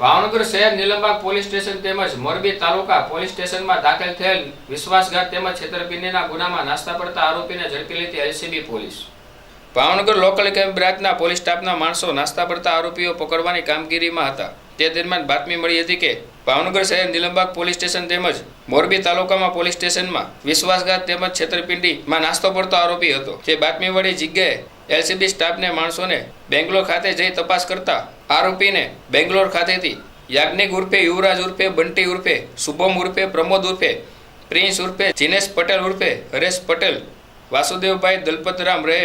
ભાવનગર શહેર Nilambag police station તેમજ મોરબી તાલુકા police સ્ટેશનમાં દાખલ થયેલ વિશ્વાસઘાત તેમજ છેતરપિંડીના ગુનામાં નાસ્તા પડતા આરોપીને ઝડપી લીધી LCB police. Bhavnagar local camp બ્રાન્ચના પોલીસ સ્ટાફના માણસો નાસ્તા પડતા આરોપીઓ પકડવાની કામગીરીમાં હતા. તે દરમિયાન બાતમી મળી હતી કે ભાવનગર શહેર નીલમબાગ પોલીસ સ્ટેશન તેમજ મોરબી તાલુકામાં પોલીસ સ્ટેશનમાં વિશ્વાસઘાત તેમજ છેતરપિંડીમાં નાસ્તો પડતો આરોપી હતો. જે બાતમીવાળી જગ્યાએ એલસીબી સ્ટાફને માણસોને બેંગ્લોર ખાતે જઈ તપાસ કરતા આરોપીને બેંગ્લોર ખાતેથી યાજ્ઞિક ઉર્ફે યુવરાજ ઉર્ફે, બંટી ઉર્ફે, શુભમ ઉર્ફે, પ્રમોદ ઉર્ફે, પ્રિન્સ ઉર્ફે, જીનેશ પટેલ ઉર્ફે, હરેશ પટેલ, વાસુદેવભાઈ દલપતરામ રહે,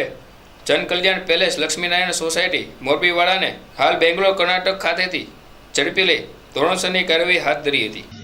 જનકલ્યાણ પેલેસ, લક્ષ્મીનારાયણ સોસાયટી, મોરબીવાળાને હાલ બેંગ્લોર કર્ણાટક ખાતેથી ઝડપી લઈ ધોરણસરની કાર્યવાહી હાથ ધરી હતી.